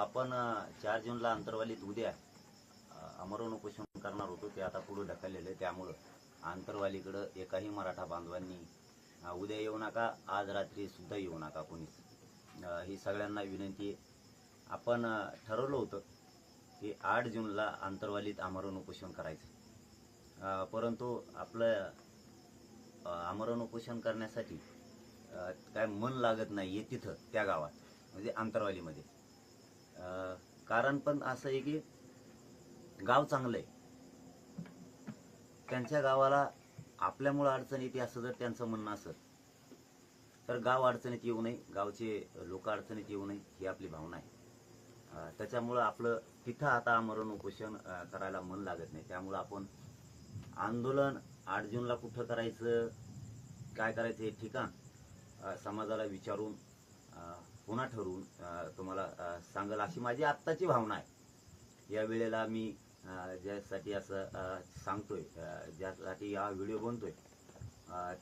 आपण चार जूनला अंतरवालीत उद्या अ, उपोषण करणार होतो ते आता पुढे ढकललेलं आहे. त्यामुळं आंतरवालीकडं एकाही मराठा बांधवांनी उद्या येऊ नका आज रात्री सुद्धा येऊ नका कोणीच ही सगळ्यांना विनंती आहे. आपण ठरवलं होतं की आठ जूनला आंतरवालीत आमरण उपोषण करायचं. परंतु आपलं आमरण उपोषण करण्यासाठी काय मन लागत नाही आहे तिथं त्या गावात म्हणजे आंतरवालीमध्ये. कारण पण असं आहे की गाव चांगलं आहे. त्यांच्या गावाला आपल्यामुळं अडचण येते असं जर त्यांचं म्हणणं असत तर गाव अडचणीत येऊ नये. गावचे लोक अडचणीत येऊ नये ही आपली भावना आहे. त्याच्यामुळं आपलं तिथं आता आमरण उपोषण करायला मन लागत नाही. त्यामुळं आपण आंदोलन आठ जूनला कुठं करायचं काय करायचं हे ठिकाण समाजाला विचारून पुन्हा ठरवून तुम्हाला सांगाल सांगल अशी माझी आत्ताची भावना आहे. या वेळेला मी ज्यासाठी असं सांगतोय ज्यासाठी हा व्हिडिओ बनतोय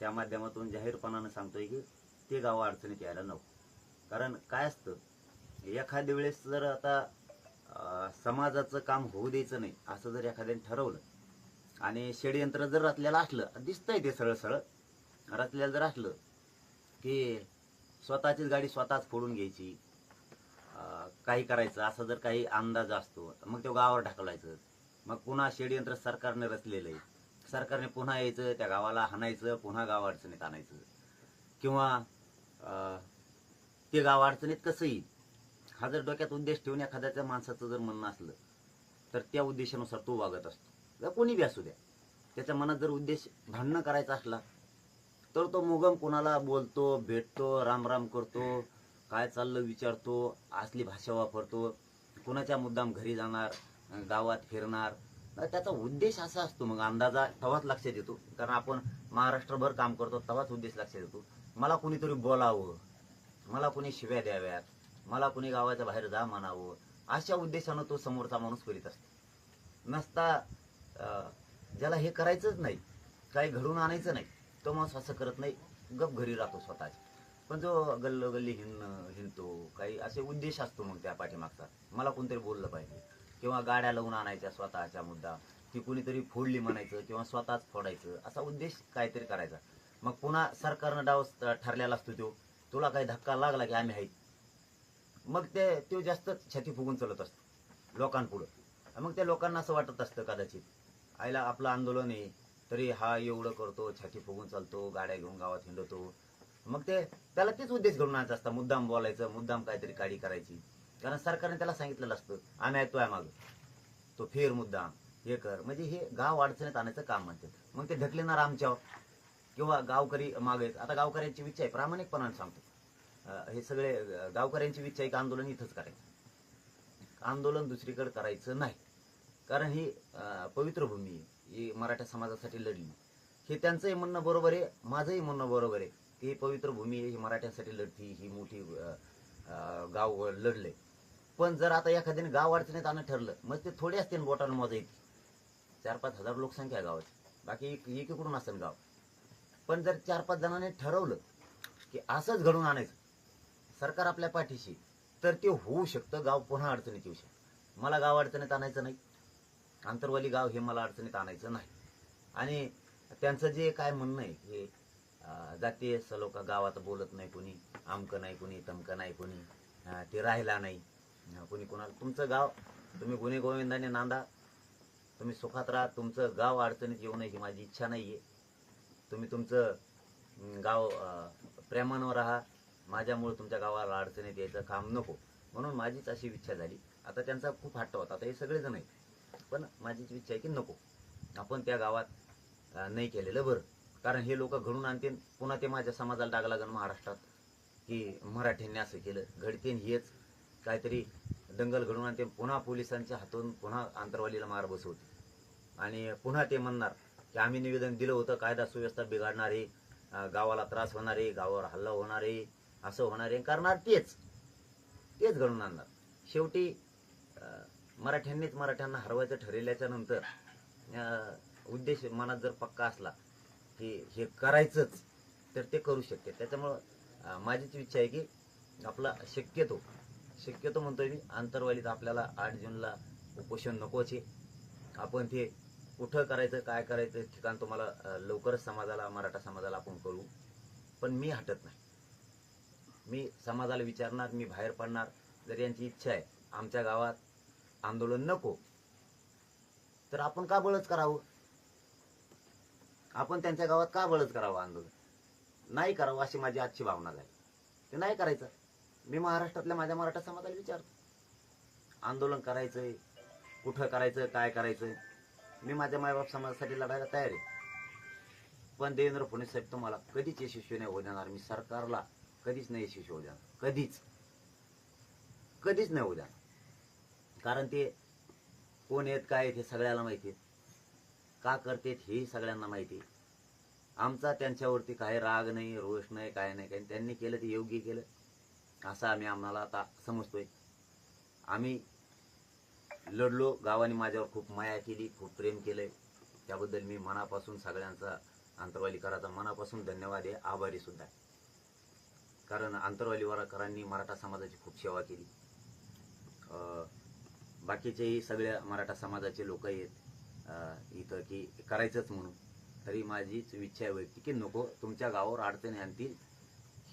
त्या माध्यमातून जाहीरपणानं सांगतोय की ते गाव अडचणीत यायला नको. कारण काय असतं एखाद्या वेळेस जर आता समाजाचं काम होऊ द्यायचं नाही असं जर एखाद्याने ठरवलं आणि षडयंत्र जर रचलेलं असलं दिसतंय ते सरळ सरळ रचलेलं जर असलं की स्वतःचीच गाडी स्वतःच फोडून घ्यायची. काही करायचं असं जर काही अंदाज असतो मग तो गावावर ढकलायचं. मग पुन्हा षडयंत्र सरकारने रचलेलं आहे. सरकारने पुन्हा यायचं त्या गावाला हाणायचं पुन्हा गाव अडचणीत आणायचं. किंवा ते गाव अडचणीत कसं येईल हा जर डोक्यात उद्देश ठेवून एखाद्याच्या माणसाचं जर म्हणणं असलं तर त्या उद्देशानुसार तो वागत असतो. किंवा कोणी बी असू द्या त्याच्या मनात जर उद्देश भांडणं करायचा असला तर तो मुगम कोणाला बोलतो भेटतो राम राम करतो काय चाललं विचारतो असली भाषा वापरतो कुणाच्या मुद्दाम घरी जाणार गावात फिरणार. त्याचा उद्देश असा असतो मग अंदाजा तेव्हाच लक्षात येतो. कारण आपण महाराष्ट्रभर काम करतो तेव्हाच उद्देश लक्षात येतो. मला कुणीतरी बोलावं मला कुणी शिव्या द्याव्यात मला कुणी गावाच्या बाहेर जा म्हणावं अशा उद्देशानं तो समोरचा माणूस करीत असतो. नसता ज्याला हे करायचंच नाही काही घडून आणायचं नाही. तो माणूस असं करत नाही. गप घरी राहतो स्वतःच. पण जो गल्लोगल्ली हिंडणं हिंडतो काही असे उद्देश असतो मग त्या पाठीमागचा. मला कोणतरी बोललं पाहिजे. किंवा गाड्या लावून आणायच्या स्वतःच्या मुद्दा. ती कुणीतरी फोडली म्हणायचं किंवा स्वतःच फोडायचं. असा उद्देश काहीतरी करायचा. मग पुन्हा सरकारनं डाव ठरलेला असतो तो. तुला काही धक्का लागला की आम्ही आहेत. मग ते तो जास्त छाती फुगून चालत असतो. लोकांपुढं. मग त्या लोकांना असं वाटत असतं कदाचित. आईला आपलं आंदोलन आहे. तरी हा एवढं करतो छाती फुगून चालतो गाड्या घेऊन गावात हिंडतो. मग ते त्याला तेच उद्देश घडून आणायचा असता मुद्दाम बोलायचं मुद्दाम काहीतरी काडी करायची. कारण सरकारने त्याला सांगितलेलं असतं आम्ही ऐकतोय मागं. तो फेर मुद्दाम हे कर. म्हणजे हे गाव अडचणीत आणायचं काम म्हणतात. मग ते ढकलेणार आमच्यावर किंवा गावकरी मागे आता गावकऱ्यांची इच्छा आहे प्रामाणिकपणाने सांगतो. हे सगळे गावकऱ्यांची इच्छा आहे की आंदोलन इथंच करायचं. आंदोलन दुसरीकडे करायचं नाही. कारण ही पवित्र भूमी आहे. ही मराठा समाजासाठी लढली. हे त्यांचंही म्हणणं बरोबर आहे माझंही म्हणणं बरोबर आहे की ही पवित्र भूमी आहे ही मराठ्यांसाठी लढती ही मोठी गाव लढले पण जर आता एखाद्याने गाव अडचणीत आणणं ठरलं मग ते थोडे असतील बोटानं मोजा इतकी चार पाच हजार लोकसंख्या गावात गावाची बाकी एक- एकीकडून असेल गाव. पण जर चार पाच जणांनी ठरवलं की असंच घडून आणायचं सरकार आपल्या पाठीशी तर ते होऊ शकतं गाव पुन्हा अडचणीत येऊ शकतं. मला गाव अडचणीत आणायचं नाही. आंतरवाली गाव हे मला अडचणीत आणायचं नाही. आणि त्यांचं जे काय म्हणणं आहे हे अं, जातीय गावात बोलत नाही कोणी आमकं नाही कोणी तमकं नाही कोणी ते राहिला नाही. कुणी कोणी कोणाला तुमचं गाव तुम्ही गुन्हे गोविंदाने नांदा तुम्ही सुखात राहा तुमचं गाव अडचणीत येऊ नये ही माझी इच्छा नाही आहे तुम्ही तुमचं गाव प्रेमानं राहा माझ्यामुळे तुमच्या गावाला अडचणीत यायचं काम नको. म्हणून माझीच अशी इच्छा झाली. आता त्यांचा खूप हट्ट होता. आता हे सगळेजण आहे पण माझीच इच्छा आहे की नको. आपण त्या गावात नाही केलेलं बरं. कारण हे लोक घडून आणतील पुन्हा ते माझ्या समाजाला डाग लागेल महाराष्ट्रात. की मराठ्यांनी असं केलं घडतेन हेच. काहीतरी दंगल घडून आणते पुन्हा पोलिसांच्या हातून पुन्हा आंतरवालीला मार बसवते आणि पुन्हा ते म्हणणार की आम्ही निवेदन दिलं होतं कायदा सुव्यवस्था बिघाडणार आहे गावाला त्रास होणार आहे गावावर हल्ला होणार आहे असं होणार आहे. करणार तेच तेच घडून आणणार. शेवटी मराठ्यांनीच मराठ्यांना हरवायचं ठरवल्याच्या नंतर उद्देश मनात जर पक्का असला की हे करायचंच तर ते करू शकते. त्याच्यामुळं माझीच इच्छा आहे की आपला शक्यतो शक्यतो म्हणतोय मी आंतरवालीत आपल्याला आठ जूनला उपोषण नकोच आहे. आपण ते कुठं करायचं काय करायचं ठिकाण तुम्हाला लवकरच समाजाला मराठा समाजाला आपण करू पण मी हटत नाही. मी समाजाला विचारणार मी बाहेर पडणार जर यांची इच्छा आहे आमच्या गावात आंदोलन नको. तर आपण का बळच करावं? आपण त्यांच्या गावात का बळच करावं आंदोलन? नाही करावं अशी माझी आजची भावना झाली. ते नाही करायचं. मी महाराष्ट्रातल्या माझ्या मराठा समाजाला विचारतो. आंदोलन करायचंय कुठं करायचं काय करायचं मी माझ्या मायबाप समाजासाठी लढायला तयार आहे. पण देवेंद्र फडणवीस साहेब तुम्हाला कधीच यशस्वी नाही होऊ देणार. मी सरकारला कधीच नाही यशस्वी होऊ देणार. कधीच. कधीच नाही होऊ देणार. कारण ते कोण आहेत काय आहेत हे सगळ्याला माहिती आहेत. का करतेत हेही सगळ्यांना माहिती आहे. आमचा त्यांच्यावरती काही राग नाही रोष नाही काय नाही काही त्यांनी केलं ते योग्य केलं. असं आम्ही आम्हाला आता समजतोय. आम्ही लढलो गावाने माझ्यावर खूप माया केली खूप प्रेम केलंय. त्याबद्दल मी मनापासून सगळ्यांचा आंतरवालीकराचा मनापासून धन्यवाद आहे आभारी सुद्धा कारण आंतरवालीकरांनी मराठा समाजाची खूप सेवा केली. अं, बाकीचेही सगळ्या मराठा समाजाचे लोक आहेत इथं की करायचंच म्हणून. तरी माझीच इच्छा व्यक्ती की नको तुमच्या गावावर अडचणी आणतील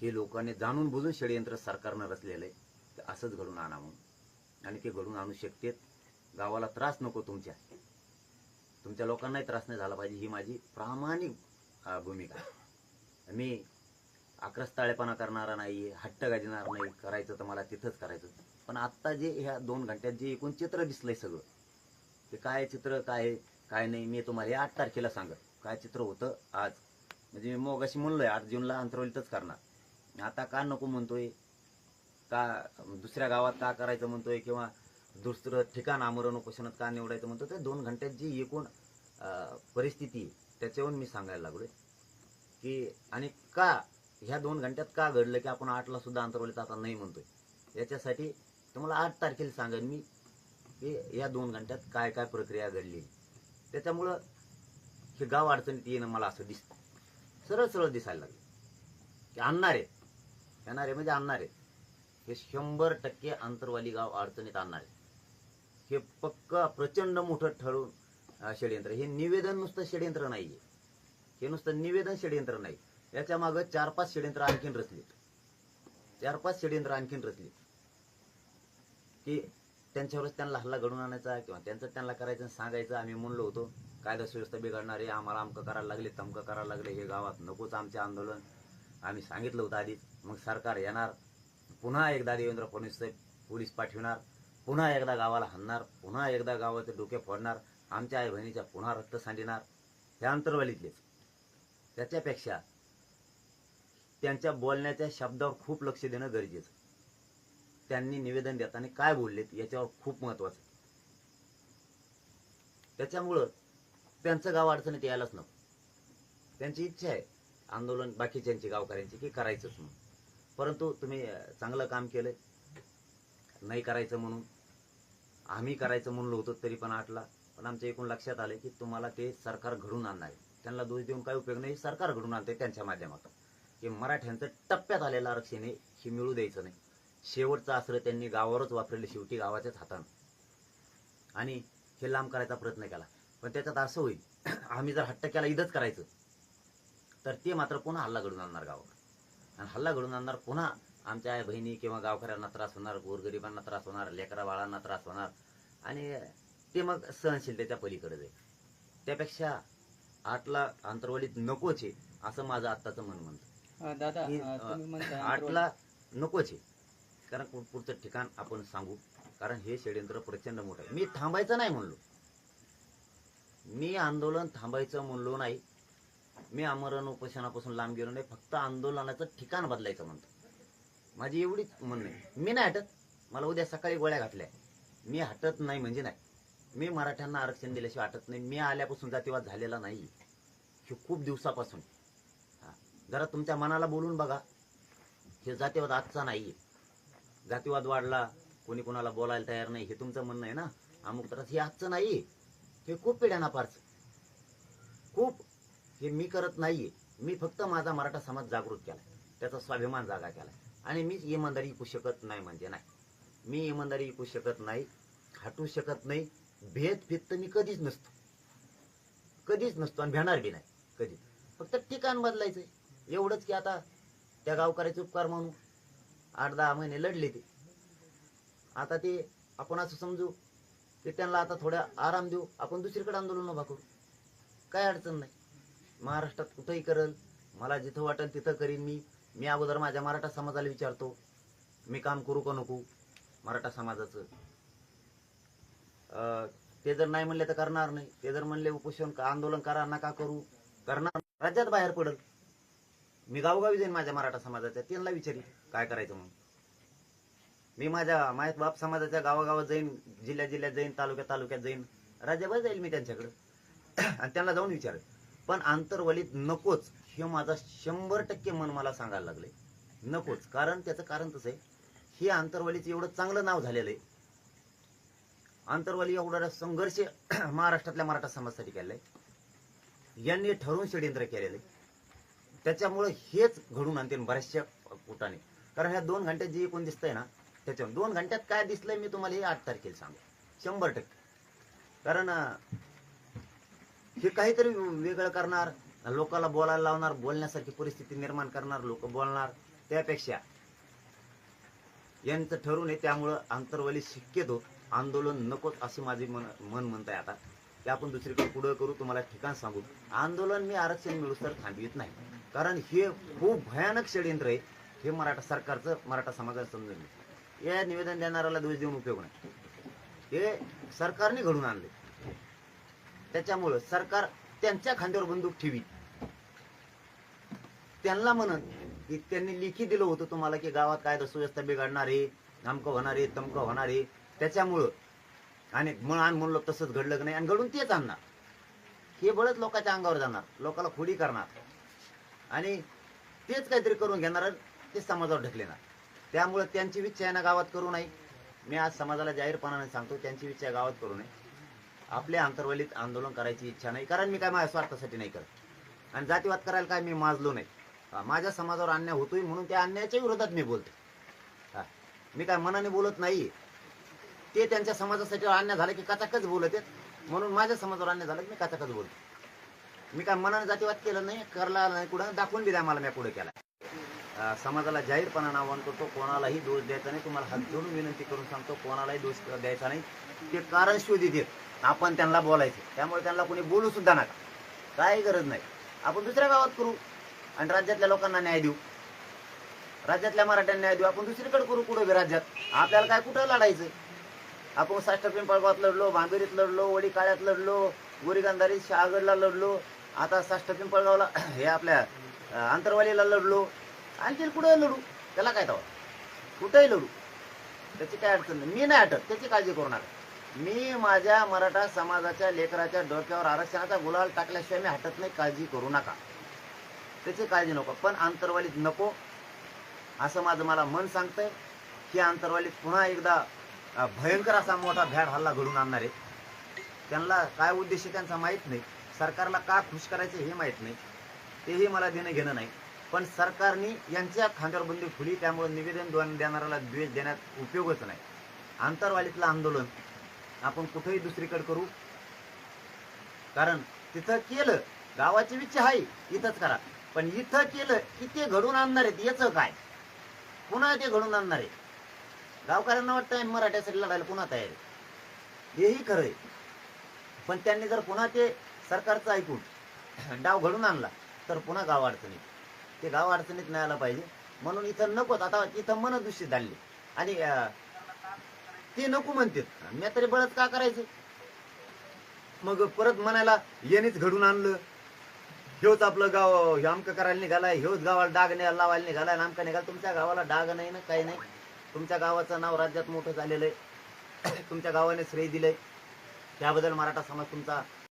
हे लोकांनी जाणून बुजून षडयंत्र सरकारनं रचलेलं आहे. असंच घडून आणा म्हणून. आणि ते घडून आणू शकतेत. गावाला त्रास नको तुमच्या. तुमच्या लोकांनाही त्रास नाही झाला पाहिजे ही माझी प्रामाणिक भूमिका. मी आक्रस्ताळेपणा करणारा नाही हट्ट गाजणार नाही करायचं तर मला तिथंच करायचं. पण आत्ता जे ह्या दोन घंट्यात जे एकूण चित्र दिसलंय सगळं ते काय चित्र काय आहे, काय नाही मी तुम्हाला हे आठ तारखेला सांगत काय चित्र होतं आज. म्हणजे मी मग अशी म्हणलोय आठ जूनला अंतरवलीतच करणार. आता का नको म्हणतोय? का दुसऱ्या गावात का करायचं म्हणतोय? किंवा दुसरं ठिकाण आमरण उपोषणात का निवडायचं म्हणतो ते दोन घंट्यात जी एकूण परिस्थिती त्याच्यावरून मी सांगायला लागलोय. की आणि का ह्या दोन घंट्यात का घडलं की आपण आठला सुद्धा अंतरवलीत आता नाही म्हणतोय? याच्यासाठी तुम्हाला आठ तारखेला सांगेन मी की या दोन घंट्यात काय काय प्रक्रिया घडली. त्याच्यामुळं हे गाव अडचणीत येणं मला असं दिसतं सरळ सरळ दिसायला लागलं. की आणणार आहेत. येणार आहे म्हणजे आणणार आहेत. हे शंभर टक्के आंतरवाली गाव अडचणीत आणणार आहे हे पक्क प्रचंड मोठं ठरवून षडयंत्र. हे निवेदन नुसतं षडयंत्र आहे हे नुसतं निवेदन षडयंत्र नाही. याच्या मागं चार पाच षडयंत्र आणखीन रचलीत. चार पाच षडयंत्र आणखीन रचलीत. की त्यांच्यावरच त्यांना हल्ला घडून आणायचा किंवा त्यांचं त्यांना करायचं आणि सांगायचं. आम्ही म्हणलो होतो कायदा सुव्यवस्था बिघडणार आहे आम्हाला अमकं करायला लागले तमकं करायला लागले हे गावात नकोच आमचे आंदोलन. आम्ही सांगितलं होतं आधीच. मग सरकार येणार पुन्हा एकदा देवेंद्र फडणवीस साहेब पोलीस पाठविणार पुन्हा एकदा गावाला हाणणार पुन्हा एकदा गावाचे डोके फोडणार आमच्या आई बहिणीच्या पुन्हा रक्त सांडणार. हे अंतर्वालीतलेच. त्याच्यापेक्षा त्यांच्या बोलण्याच्या शब्दावर खूप लक्ष देणं गरजेचं. त्यांनी निवेदन देताना काय बोललेत याच्यावर खूप महत्वाचं त्याच्यामुळं त्यांचं गाव अडचणीत यायलाच नको. त्यांची इच्छा आहे आंदोलन बाकीच्यांची गावकऱ्यांची की करायचंच म्हणून. परंतु तुम्ही चांगलं काम केलं नाही करायचं म्हणून. आम्ही करायचं म्हणलो होतो तरी पण आटला. पण आमच्या एकूण लक्षात आलं की तुम्हाला ते सरकार घडून आणणार आहे. त्यांना दोष देऊन काय उपयोग नाही. सरकार घडून आणते त्यांच्या माध्यमातून. की मराठ्यांचं टप्प्यात आलेलं आरक्षण आहे हे मिळू द्यायचं नाही. शेवटचं आसरं त्यांनी गावावरच वापरले शेवटी गावाच्याच हातानं. आणि हे लांब करायचा प्रयत्न केला. पण त्याच्यात असं होईल आम्ही जर हट्ट केला इथंच करायचं. तर ते मात्र पुन्हा हल्ला घडून आणणार गावावर आणि हल्ला घडून आणणार पुन्हा आमच्या आई बहिणी किंवा गावकऱ्यांना त्रास होणार गोरगरिबांना त्रास होणार लेकरा बाळांना त्रास होणार. आणि ते मग सहनशीलतेच्या पलीकडे जाईल. त्यापेक्षा आठला अंतरवलीत नकोच आहे असं माझं आत्ताचं मन म्हणतं. आठला नकोच. आहे कारण पुढचं ठिकाण आपण सांगू. कारण हे षडयंत्र प्रचंड मोठं आहे. मी थांबायचं नाही म्हणलो. मी आंदोलन थांबायचं म्हणलो नाही. मी आमरण उपोषणापासून लांब गेलो नाही. फक्त आंदोलनाचं ठिकाण बदलायचं म्हणतो. माझी एवढीच म्हणणं आहे. मी नाही हटत. मला उद्या सकाळी गोळ्या घातल्या. मी हटत नाही म्हणजे नाही. मी मराठ्यांना आरक्षण दिल्याशिवाय हटत नाही. मी आल्यापासून जातीवाद झालेला नाही. हे खूप दिवसापासून. हा. जरा तुमच्या मनाला बोलून बघा. हे जातीवाद आजचा नाहीये. जातीवाद वाढला कोणी कोणाला बोलायला तयार नाही हे तुमचं म्हणणं आहे ना? अमुक तर हे आजचं नाही हे खूप पिढ्यांना फारच खूप हे मी करत नाहीये मी फक्त माझा मराठा समाज जागृत केलाय. त्याचा स्वाभिमान जागा केलाय. आणि मीच इमानदारी ऐकू शकत नाही म्हणजे नाही. मी इमानदारी विकू शकत नाही हटू शकत नाही. भेद फित्त तर मी कधीच नसतो. कधीच नसतो आणि भेणार बी नाही. कधी फक्त ठिकाण बदलायचंय. एवढंच की आता त्या गावकऱ्याचे उपकार म्हणून आठ दहा महिने लढले ते. आता ते आपण असं समजू की त्यांना आता थोड्या आराम देऊ आपण दुसरीकडे आंदोलन उभा करू. काय अडचण नाही. महाराष्ट्रात कुठंही करल मला जिथं वाटेल तिथं करीन मी. मी अगोदर माझ्या मराठा समाजाला विचारतो मी काम करू का नको मराठा समाजाचं? अं, ते जर नाही म्हणले तर करणार नाही. ते जर म्हणले उपोषण का- आंदोलन करा नका करू करणार राज्यात बाहेर पडल. मी गावोगावी जाईन माझ्या मराठा समाजाच्या त्यांना विचारी काय करायचं म्हणून. मी माझ्या मायत बाप समाजाच्या गावागावात जाईन जिल्ह्या जिल्ह्यात जाईन तालुक्यात तालुक्यात जाईन राज्याभर जाईल मी त्यांच्याकडे. आणि त्यांना जाऊन विचारेल पण आंतरवलीत नकोच हे माझा शंभर टक्के मन मला सांगायला लागले नकोच. कारण त्याचं कारण तसं आहे हे आंतरवलीचं एवढं चांगलं नाव झालेलं आहे. आंतरवाली एवढा संघर्ष महाराष्ट्रातल्या मराठा समाजासाठी केलेला आहे. यांनी ठरवून षडयंत्र केलेलं आहे. त्याच्यामुळे हेच घडून आणते बऱ्याचशा कुटाने कारण ह्या दोन घंट्यात जे एकूण दिसतंय ना त्याच्यावर दोन घंट्यात काय दिसलंय मी तुम्हाला हे आठ तारखेला सांगू. शंभर टक्के. कारण हे काहीतरी वेगळं करणार लोकांना बोलायला लावणार बोलण्यासारखी परिस्थिती निर्माण करणार लोक बोलणार. त्यापेक्षा यांचं ठरून आहे त्यामुळं आंतरवली शक्यतो आंदोलन नकोच असे माझे मन मन म्हणत आहे आता. ते आपण दुसरीकडे पुढं करू तुम्हाला ठिकाण सांगू. आंदोलन मी आरक्षण मिळू तर थांबवित नाही. कारण हे खूप भयानक षडयंत्र आहे. हे मराठा सरकारचं मराठा समाजाला समजून घे. या निवेदन देणाऱ्याला दोष देऊन उपयोग नाही. हे सरकारने घडून आणले त्याच्यामुळं सरकार त्यांच्या खांद्यावर बंदूक ठेवी त्यांना म्हणत की त्यांनी लिखी दिलं होतं तुम्हाला की गावात काय सुव्यवस्था बिघडणार आहे अमकं होणार आहे तमकं होणार आहे. त्याच्यामुळं आणि मग आण म्हणलं तसंच घडलं की नाही. आणि घडून तेच आणणार. हे बळच लोकांच्या अंगावर जाणार. लोकाला खोडी करणार. आणि तेच काहीतरी करून घेणार ते समाजावर ढकलेणार. त्यामुळे त्यांची इच्छा आहे ना गावात करू नये. मी आज समाजाला जाहीरपणाने सांगतो त्यांची इच्छा गावात करू नये. आपल्या अंतर्वलीत आंदोलन करायची इच्छा नाही. कारण मी काय माझ्या स्वार्थासाठी नाही करत. आणि जातीवाद करायला काय मी माजलो नाही. हा, माझ्या समाजावर अन्याय होतोय म्हणून त्या अन्यायाच्या विरोधात मी बोलतो. हा, मी काय मनाने बोलत नाही. ते त्यांच्या समाजासाठी अन्याय झाला की कचाकच बोलत आहेत. म्हणून माझ्या समाजावर अन्याय झाला की मी कचाकच बोलतो. मी काय मनाने जातीवाद केलं नाही करला नाही कुठं दाखवून दिला मला मी पुढे केला. समाजाला जाहीरपणानं आवाहन करतो कोणालाही दोष द्यायचा नाही. तुम्हाला हात जोडून विनंती करून सांगतो कोणालाही दोष द्यायचा नाही. ते कारण शोधी देत. आपण त्यांना बोलायचं. त्यामुळे त्यांना कोणी बोलू सुद्धा नका. काही गरज नाही. आपण दुसऱ्या गावात करू आणि राज्यातल्या लोकांना न्याय देऊ. राज्यातल्या मराठ्यांना न्याय देऊ. आपण दुसरीकडे करू कुठं राज्यात? आपल्याला काय कुठं लढायचं? आपण साष्ट पिंपळगावात लढलो भांबेरीत लढलो वडी काळ्यात लढलो गोरीगांधारीत शहागडला लढलो आता साष्ट पिंपळगावला हे आपल्या आंतरवालीला लढलो. आणखी कुठंही लढू? त्याला काय तवा? कुठंही लढू. त्याची काय अडचण नाही. मी नाही हटत. त्याची काळजी करू नका. मी माझ्या मराठा समाजाच्या लेकराच्या डोक्यावर आरक्षणाचा गुलाल टाकल्याशिवाय मी हटत नाही. काळजी करू नका. त्याची काळजी नको. पण आंतरवालीत नको. असं माझं मला मन सांगतंय. की आंतरवालीत पुन्हा एकदा भयंकर असा मोठा भ्याड हल्ला घडून आणणार आहे. त्यांना काय उद्देश आहे त्यांचा माहीत नाही. सरकारला का खुश करायचं हे माहीत नाही. तेही मला देणं घेणं नाही. पण सरकारने यांच्या खांद्यावर बंदी खुली त्यामुळे निवेदन देणाऱ्याला द्वेष देण्यात उपयोगच नाही. आंतरवालीतलं आंदोलन आपण कुठेही दुसरीकडे करू. कारण तिथं केलं गावाची विच आहे इथंच करा. पण इथं केलं की ते घडून आणणार आहेत याचं काय? पुन्हा ते घडून आणणार आहे गावकऱ्यांना वाटतंय मराठ्यासाठी लढायला पुन्हा तयार आहे हेही खरं आहे. पण त्यांनी जर पुन्हा ते सरकारचं ऐकून डाव घडून आणला तर पुन्हा गाव अडचणीत. ते गाव अडचणीत नाही आला पाहिजे. म्हणून इथं नकोच आता इथं मन दूषित आणि ते नको म्हणतात. मी तरी बळच का करायचं? मग परत म्हणायला येणेच घडून आणलं. ह्योच आपलं गाव हे आमकं करायला निघालाय ह्योच गावाला डाग नाही लावायला निघालाय आमका निघाला तुमच्या गावाला डाग नाही ना काही नाही. तुमच्या गावाचं नाव राज्यात मोठं झालेलं आहे. तुमच्या गावाने श्रेय दिलंय. त्याबद्दल मराठा समाज तुमचा